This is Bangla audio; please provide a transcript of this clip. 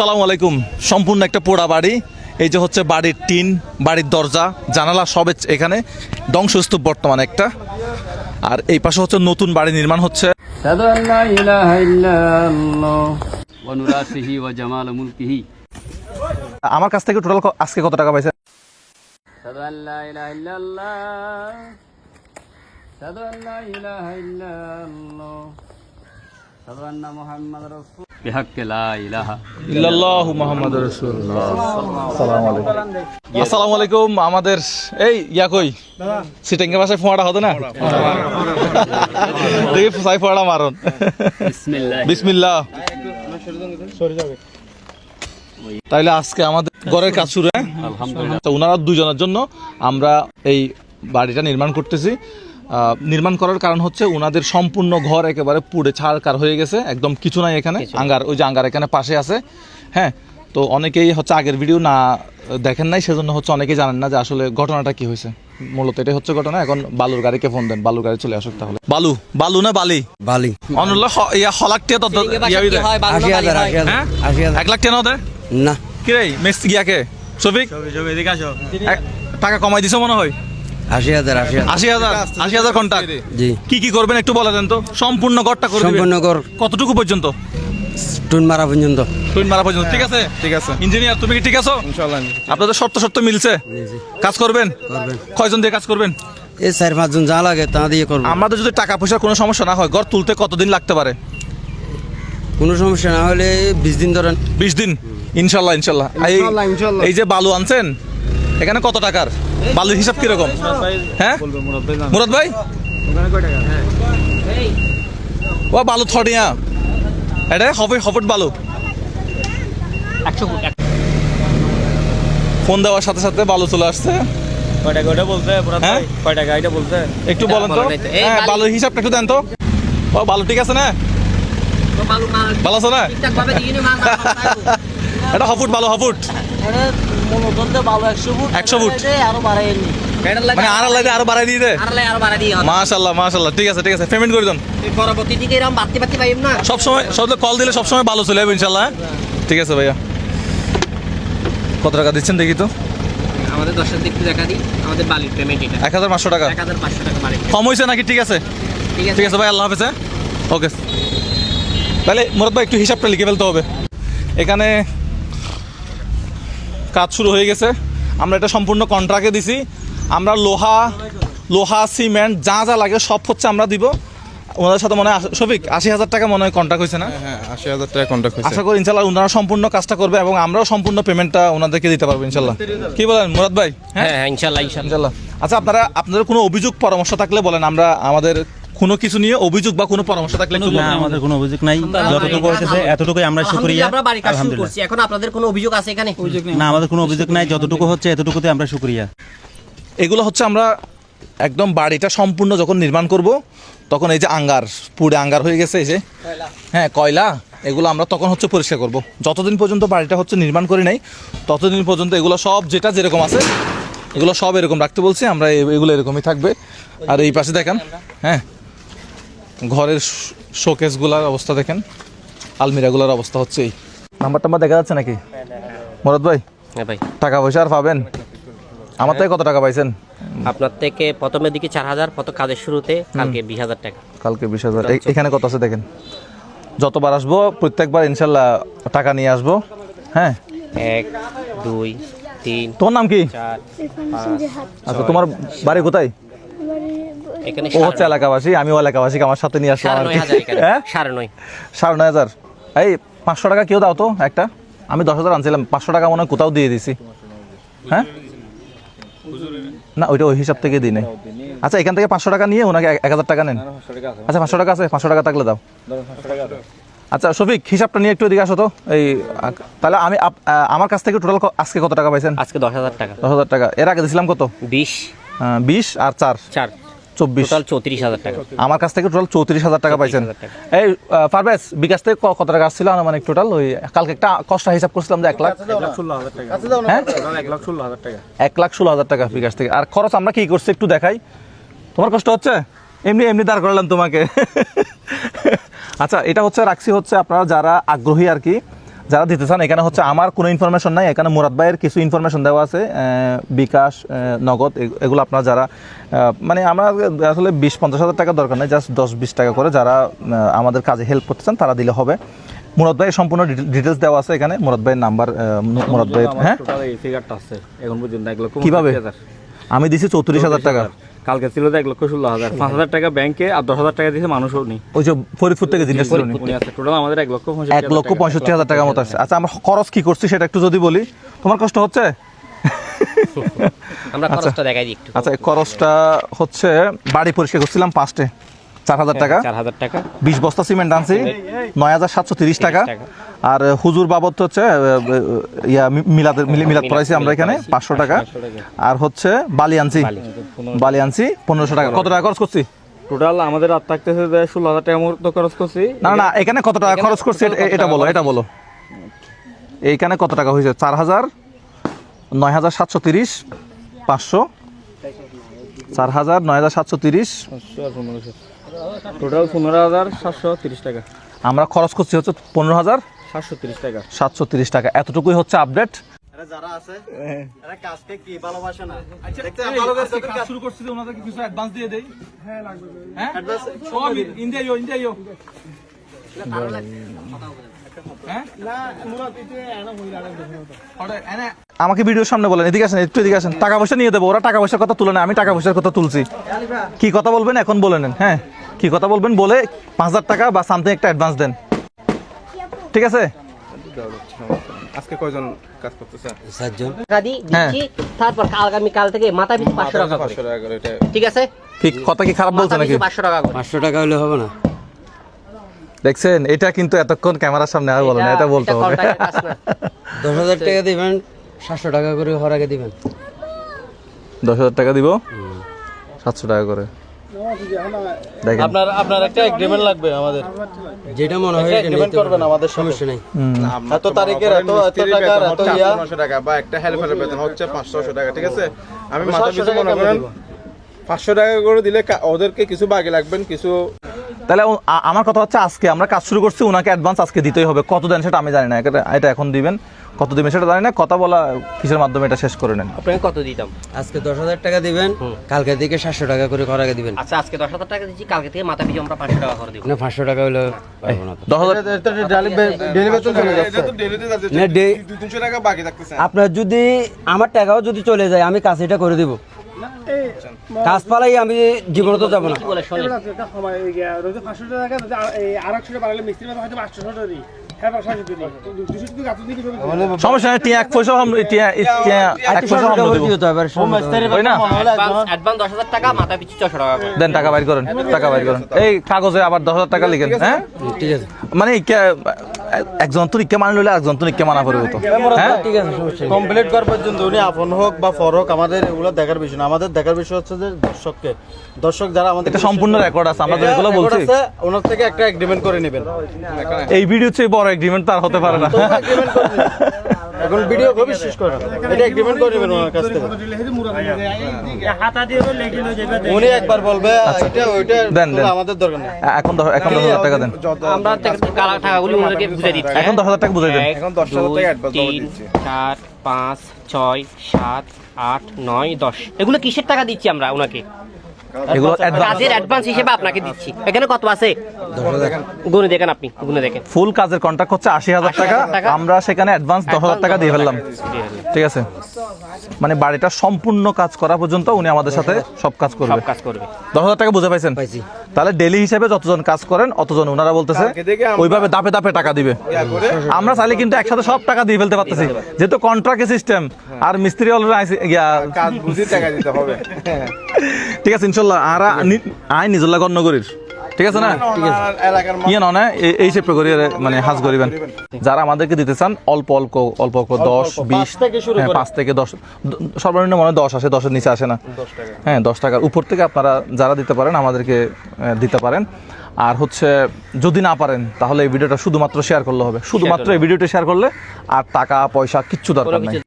আসসালামু আলাইকুম। সম্পূর্ণ একটা পোড়া বাড়ি। এই যে হচ্ছে বাড়ির টিন বাড়ির দরজা জানালা সব এখানে। ধ্বংসস্তূপ বর্তমানে একটা। আর এই পাশে হচ্ছে নতুন বাড়ি নির্মাণ হচ্ছে। আমার কাছ থেকে টোটাল আজকে কত টাকা পাইছে? আমাদের এই ইয়া কই? সিটেঙ্গে ভাষায় না? দেখি মারুন। বিসমিল্লাহ। তাইলে আজকে আমাদের ঘরের কাজ শুরু হ্যাঁ? আলহামদুলিল্লাহ। ওনারা দুজনের জন্য আমরা এই বাড়িটা নির্মাণ করতেছি। নির্মাণ করার কারণ হচ্ছে ওনাদের সম্পূর্ণ ঘর একেবারে পুড়ে ছাড়কার হয়ে গেছে একদম কিছু নাই এখানে আঙ্গার ওই যে আঙ্গার এখানে পাশে আছে। হ্যাঁ তো অনেকেই হচ্ছে আগের ভিডিও না দেখেন নাই সেজন্য হচ্ছে অনেকেই জানেন না যে আসলে ঘটনাটা কি হয়েছে। মূলত এটাই হচ্ছে ঘটনা এখন বালুর গাড়িকে ফোন দেন বালুর গাড়ি চলে আসুক তাহলে। বালু বালু না বালি? বালি। অনল্য হ- ইয়া হলাকটিয়া ইয়া হ্যাঁ এক লাখ টেন ওদের না। কি রে মেক্সি গিয়াকে? শফিক টাকা কমাই দিছো মনে হয়? আশি হাজার আশি হাজার। আশি হাজার কন্টাক্ট জি কি কি করবেন একটু বলে দেন তো? সম্পূর্ণ গড়টা করে দিবেন। সম্পূর্ণ কর কতটুকু পর্যন্ত? টুন মারা পর্যন্ত। টুইন মারা পর্যন্ত ঠিক আছে? ঠিক আছে। ইঞ্জিনিয়ার তুমি কি ঠিক আছো? আপনাদের শর্ত শর্ত মিলছে? কাজ করবেন? করবেন। কয়জন দিয়ে কাজ করবেন? এই চার পাঁচজন যা লাগে তা দিয়ে করব। আমাদের যদি টাকা পয়সার কোনো সমস্যা না হয় ঘর তুলতে কতদিন লাগতে পারে? কোনো সমস্যা না হলে বিশ দিন ধরেন। বিশ দিন? ইনশাল্লাহ ইনশাল্লাহ এই যে বালু আনছেন এখানে কত টাকার? বালুর হিসাব কীরকম? হ্যাঁ? মুরাদ ভাই? ও বালু থডিয়া। এটা হবে হপট বালু। ফোন দেওয়ার সাথে সাথে বালু চলে আসছে। কয় টাকা ওটা বলতে হ্যাঁ? ভাই কয় টাকা এটা বলতে একটু বলেন তো। হ্যাঁ বালুর হিসাবটা একটু দেন তো। ও বালু ঠিক আছে না? ভালো আছে না? এটা হফুট ভালো হফুট একশো ফুট। মানে আর আল্লাহ আরও বাড়াই দিয়ে দে। মাশাল্লাহ মাশাল্লাহ। ঠিক আছে ঠিক আছে। পেমেন্ট করে দেন। পরবর্তী দিকে এরকম বাড়তে বাড়তে পাইব না? সব সময় সব কল দিলে সব সময় ভালো চলে যাবে ইনশাল্লাহ। হ্যাঁ? ঠিক আছে ভাইয়া। কত টাকা দিচ্ছেন দেখি তো? আমাদের দশের দিকটা দেখা দিই। আমাদের বালির পেমেন্ট এটা। এক হাজার পাঁচশো টাকা। এক হাজার পাঁচশো টাকা বালির কম হয়েছে নাকি? ঠিক আছে। ঠিক আছে। ঠিক আছে ভাই আল্লাহ হাফেজ হ্যাঁ? ওকে তাহলে মুরাদ ভাই একটু হিসাবটা লিখে ফেলতে হবে। এখানে কাজ শুরু হয়ে গেছে। আমরা এটা সম্পূর্ণ কন্ট্রাক্টে দিছি। আমরা লোহা লোহা সিমেন্ট যা যা লাগে সব হচ্ছে আমরা দিব। ওনাদের সাথে মনে হয় আশ- শফিক আশি হাজার টাকা মনে হয় কন্ট্রাক্ট হয়েছে না? হ্যাঁ আশি হাজার টাকা কন্ট্যাক্ট হয়েছে। আশা করি ইনশাল্লাহ ওনারা সম্পূর্ণ কাজটা করবে এবং আমরাও সম্পূর্ণ পেমেন্টটা ওনাদেরকে দিতে পারব ইনশাল্লাহ। কি বলেন মুরাদ ভাই? হ্যাঁ হ্যাঁ হ্যাঁ ইনশাল্লাহ। ইনশাল্লাহ। আচ্ছা আপনারা আপনাদের কোনো অভিযোগ পরামর্শ থাকলে বলেন। আমরা আমাদের কোনো কিছু নিয়ে অভিযোগ বা কোনো পরামর্শ থাকলে না আমাদের কোনো অভিযোগ নাই। যতটুকু হইতেছে এতটুকুই আমরা শুকরিয়া। আলহামদুলিল্লাহ, আমরা বাড়ির কাজ শুরু করছি এখন আপনাদের কোনো অভিযোগ আছে এখানে? অভিযোগ না আমাদের কোনো অভিযোগ নাই। যতটুকু হচ্ছে এতটুকুতে আমরা শুকরিয়া। এগুলো হচ্ছে আমরা একদম বাড়িটা সম্পূর্ণ যখন নির্মাণ করব তখন এই যে আঙ্গার পুড়ে আঙ্গার হয়ে গেছে এই যে। হ্যাঁ কয়লা এগুলো আমরা তখন হচ্ছে পরিষ্কার করব। যতদিন পর্যন্ত বাড়িটা হচ্ছে নির্মাণ করি নাই ততদিন পর্যন্ত এগুলো সব যেটা যেরকম আছে এগুলো সব এরকম রাখতে বলছি। আমরা এগুলো এরকমই থাকবে। আর এই পাশে দেখেন হ্যাঁ ঘরের শোকেসগুলার অবস্থা দেখেন। আলমিরাগুলোর অবস্থা হচ্ছে এই। নাম্বার টাম্বার দেখা যাচ্ছে নাকি? মরদ ভাই হ্যাঁ ভাই। টাকা পয়সা আর পাবেন? আমার থেকে কত টাকা পাইছেন? আপনার থেকে প্রথমের দিকে চার হাজার প্রথম কাজের শুরুতে কালকে বিশ হাজার টাকা। কালকে বিশ হাজার। এখানে কত আছে দেখেন? যতবার আসব প্রত্যেকবার ইনশাল্লাহ টাকা নিয়ে আসব। হ্যাঁ? এক দুই তিন তোমার নাম কি? আচ্ছা তোমার বাড়ি কোথায়? এখানে ও হচ্ছে এলাকাবাসী আমিও এলাকাবাসী আমার সাথে নিয়ে আসলাম সাড়ে নয় হ্যাঁ? সাড়ে নয়। হাজার। এই পাঁচশো টাকা কেউ দাও তো একটা। আমি দশ হাজার আনছিলাম পাঁচশো টাকা মনে হয় কোথাও দিয়ে দিছি। হ্যাঁ? না ওইটা ওই হিসাব থেকে দিই নাই। আচ্ছা এখান থেকে পাঁচশো টাকা নিয়ে ওনাকে এক- হাজার টাকা নেন। আচ্ছা পাঁচশো টাকা আছে পাঁচশো টাকা থাকলে দাও। আচ্ছা শফিক হিসাবটা নিয়ে একটু এদিকে আসো তো। এই তাহলে আমি আমার কাছ থেকে টোটাল আজকে কত টাকা পাইছেন? আজকে দশ হাজার টাকা। দশ হাজার টাকা। এর আগে দিয়েছিলাম কত? বিশ। বিশ আর চার। চার। চব্বিশ। টোটাল চৌত্রিশ হাজার টাকা। আমার কাছ থেকে টোটাল চৌত্রিশ হাজার টাকা পাইছেন। এই পারভেজ বিকাশ থেকে কত টাকা আসছিল আনুমানিক টোটাল ওই কালকে একটা কষ্ট হিসাব করছিলাম যে এক লাখ। হ্যাঁ? এক লাখ ষোলো হাজার টাকা। এক লাখ ষোলো হাজার টাকা বিকাশ থেকে। আর খরচ আমরা কি করছি একটু দেখাই। তোমার কষ্ট হচ্ছে? এমনি এমনি দাঁড় করালাম তোমাকে। আচ্ছা এটা হচ্ছে রাখছি হচ্ছে আপনারা যারা আগ্রহী আর কি যারা দিতে চান এখানে হচ্ছে আমার কোনো ইনফরমেশন নাই এখানে মুরাদ ভাইয়ের কিছু ইনফরমেশন দেওয়া আছে বিকাশ নগদ এগুলো আপনারা যারা মানে আমরা আসলে বিশ পঞ্চাশ হাজার টাকা দরকার নেই জাস্ট দশ বিশ টাকা করে যারা আমাদের কাজে হেল্প করতে চান তারা দিলে হবে। মুরাদ ভাইয়ের সম্পূর্ণ ডিটেলস দেওয়া আছে এখানে মুরাদ ভাইয়ের নাম্বার মুরাদ ভাইয়ের হ্যাঁ? কীভাবে? আমি দিছি চৌত্রিশ হাজার টাকা। কালকে ছিল এক লক্ষ ষোলো হাজার। পাঁচ হাজার টাকা ব্যাংকে আর দশ হাজার টাকা দিয়েছে মানুষও নেই। ওই যে ফরিদপুর থেকে জিনিস ছিল উনি। উনি আছে টোটাল আমাদের এক লক্ষ পঁয়ষট্টি এক হাজার লক্ষ টাকা। পঁয়ষট্টি হাজার টাকার মতো আসছে। আচ্ছা আমরা খরচ কি করছি সেটা একটু যদি বলি? তোমার কষ্ট হচ্ছে? আমরা খরচটা দেখাই দিই একটু। আচ্ছা খরচটা হচ্ছে বাড়ি পরিষ্কার করছিলাম পাঁচটে। চার হাজার টাকা। চার হাজার টাকা। বিশ বস্তা সিমেন্ট আনছি। নয় হাজার সাতশো তিরিশ টাকা। টাকা। আর হুজুর বাবদ হচ্ছে ইয়া মি- মিলাদের মিলি- মিলাদ পড়াইছি আমরা এখানে পাঁচশো টাকা। আর হচ্ছে বালি আনছি। বালি আনছি পনেরোশো টাকা। কত টাকা খরচ করছি? টোটাল আমাদের রাত থাকতেছে যে ষোলো হাজার টাকা মতো খরচ করছি। না না এখানে কত টাকা খরচ করছি? এটা- এটা বলো এটা বলো। এইখানে কত টাকা হয়েছে? চার হাজার নয় হাজার সাতশো তিরিশ পাঁচশো। চার হাজার নয় হাজার সাতশো তিরিশ। টোটাল পনেরো হাজার সাতশো তিরিশ টাকা। আমরা খরচ করছি হচ্ছে পনেরো হাজার সাতশো তিরিশ টাকা। সাতশো তিরিশ টাকা। এতটুকুই হচ্ছে আপডেট শুরু করছি ওনাদেরকে কিছু অ্যাডভান্স দিয়ে দেই। হ্যাঁ লাগবে। হ্যাঁ? সব ইন্ডিয়া ইন্ডিয়া আমাকে ভিডিওর সামনে বলেন এদিকে আসেন একটু এদিকে আসেন। টাকা পয়সা নিয়ে দেবো ওরা টাকা পয়সার কথা তুলে নেয় আমি টাকা পয়সার কথা তুলছি। কি কথা বলবেন এখন বলে নেন হ্যাঁ? কি কথা বলবেন বলে পাঁচ হাজার টাকা বা সামথিং একটা অ্যাডভান্স দেন। ঠিক আছে? আজকে কয়জন কাজ করতেছে? সাতজন। টাকা দিচ্ছি তারপর আগামী কাল থেকে মাথা পিছু পাঁচশো টাকা করে। পাঁচশো টাকা করে এটা ঠিক আছে? ঠিক কথা কি খারাপ বলছে নাকি পিছু পাঁচশো টাকা করে। পাঁচশো টাকা হলে হবে না। দেখছেন এটা কিন্তু এতক্ষণ ক্যামেরার সামনে আর বলে না এটা বলতে হবে। দশ হাজার টাকা দিবেন সাতশো টাকা করে হওয়ার আগে দিবেন। দশ হাজার টাকা দিব? সাতশো টাকা করে। আপনার আপনার একটা এগ্রিমেন্ট লাগবে আমাদের। যেটা মনে হয় এটা করবেন আমাদের সমস্যা নেই। এত তারিখের এত এত টাকার এত ইয়া। পনেরোশো টাকা বা একটা হেল্পারের বেতন হচ্ছে পাঁচশো টাকা ঠিক আছে? আমি আমি মাথা পিছু মনে করেন দিব? পাঁচশো টাকা করে দিলে ওদেরকে কিছু বাকি লাগবেন কিছু তাহলে আমার কথা হচ্ছে আজকে আমরা কাজ শুরু করছি ওনাকে অ্যাডভান্স আজকে দিতেই হবে। কত দেন সেটা আমি জানি না এটা- এটা এখন দিবেন। কত দিবেন সেটা জানি না কথা বলা কিসের মাধ্যমে এটা শেষ করে নেন। আপনাকে কত দিতাম? আজকে দশ হাজার টাকা দিবেন কালকে থেকে সাতশো টাকা করে হওয়ার দিবেন। আচ্ছা আজকে দশ হাজার টাকা দিচ্ছি কালকে থেকে মাথা পিছু আমরা পাঁচশো টাকা করে দিব। না পাঁচশো টাকা হলে আপনার যদি আমার টাকাও যদি চলে যায় আমি কাজ এটা করে দিব। কাজ পালাই আমি জীবনে তো যাব না। এক আর সমস্যা- ওই না? অ্যাডভান্স দশ হাজার টাকা মাথা পিছু ছশো টাকা দেন টাকা বাইর করেন টাকা বাইর করেন। এই কাগজে আবার দশ হাজার টাকা লিখেন হ্যাঁ? ঠিক আছে। মানে একজন তো ইকে মানে লইলে একজন তো ইকে মানা পড়বে তো? হ্যাঁ? ঠিক আছে কমপ্লিট করার পর্যন্ত উনি আপন হোক বা ফর হোক আমাদের এগুলো দেখার বিষয় না। আমাদের দেখার বিষয় হচ্ছে যে দর্শককে দর্শক যারা আমাদের এটা সম্পূর্ণ রেকর্ড আছে আমরা যেগুলো বলছি। ওনার থেকে একটা এগ্রিমেন্ট করে নেবেন। এই ভিডিও চেয়ে বড় এগ্রিমেন্ট তার হতে পারে না। এখন ভিডিও খুবই শেষ করে এটা এগ্রিমেন্ট করে নেবেন ওনার কাছ থেকে। উনি একবার বলবে এটা ওইটা দেন, দেন। আমাদের দরকার নেই। এখন এখন দশ হাজার টাকা দেন। আমরা টাকা- টাকাগুলি ওনাদেরকে বুঝে দিচ্ছি। এখন দশ হাজার টাকা বুঝাই দেন। এখন 10,000 দুই, টাকা জমা তিন, দিচ্ছি। চার পাঁচ ছয় সাত আট নয় দশ। এগুলো কিসের টাকা দিচ্ছি আমরা ওনাকে? এগুলো কাজের অ্যাডভান্স হিসেবে আপনাকে দিচ্ছি। এখানে কত আছে? গুনে দেখেন আপনি গুনে দেখেন। ফুল কাজের কন্ট্রাক্ট হচ্ছে আশি হাজার টাকা। আমরা সেখানে অ্যাডভান্স দশ হাজার টাকা দিয়ে ফেললাম। ঠিক আছে? মানে বাড়িটা সম্পূর্ণ কাজ করা পর্যন্ত উনি আমাদের সাথে সব কাজ করবে। সব কাজ করবে। দশ হাজার টাকা বুঝে পাইছেন? তাহলে ডেলি হিসেবে যতজন কাজ করেন অতজন ওনারা বলতেছে ওইভাবে দাপে দাপে টাকা দিবে। আমরা চাইলে কিন্তু একসাথে সব টাকা দিয়ে ফেলতে পারতেছি। যেহেতু কন্ট্রাক্ট সিস্টেম আর মিস্ত্রি অলরেডি কাজ বুঝে টাকা দিতে হবে। ঠিক আছে ইনশাল্লাহ আর আই নিজল্লা গণ্য করির ঠিক আছে না? আর এলাকার ইয়ে না এই- শেপে করি মানে হাজ করিবেন যারা আমাদেরকে দিতে চান অল্প অল্প অল্প অল্প দশ বিশ থেকে শুরু হ্যাঁ, করে। পাঁচ থেকে দশ সর্বনিম্ন মনে দশ আসে দশের নিচে আসে না। হ্যাঁ দশ টাকার উপর থেকে আপনারা যারা দিতে পারেন আমাদেরকে দিতে পারেন। আর হচ্ছে যদি না পারেন তাহলে এই ভিডিওটা শুধুমাত্র শেয়ার করলে হবে। শুধুমাত্র এই ভিডিওটা শেয়ার করলে আর টাকা পয়সা কিচ্ছু দরকার নেই।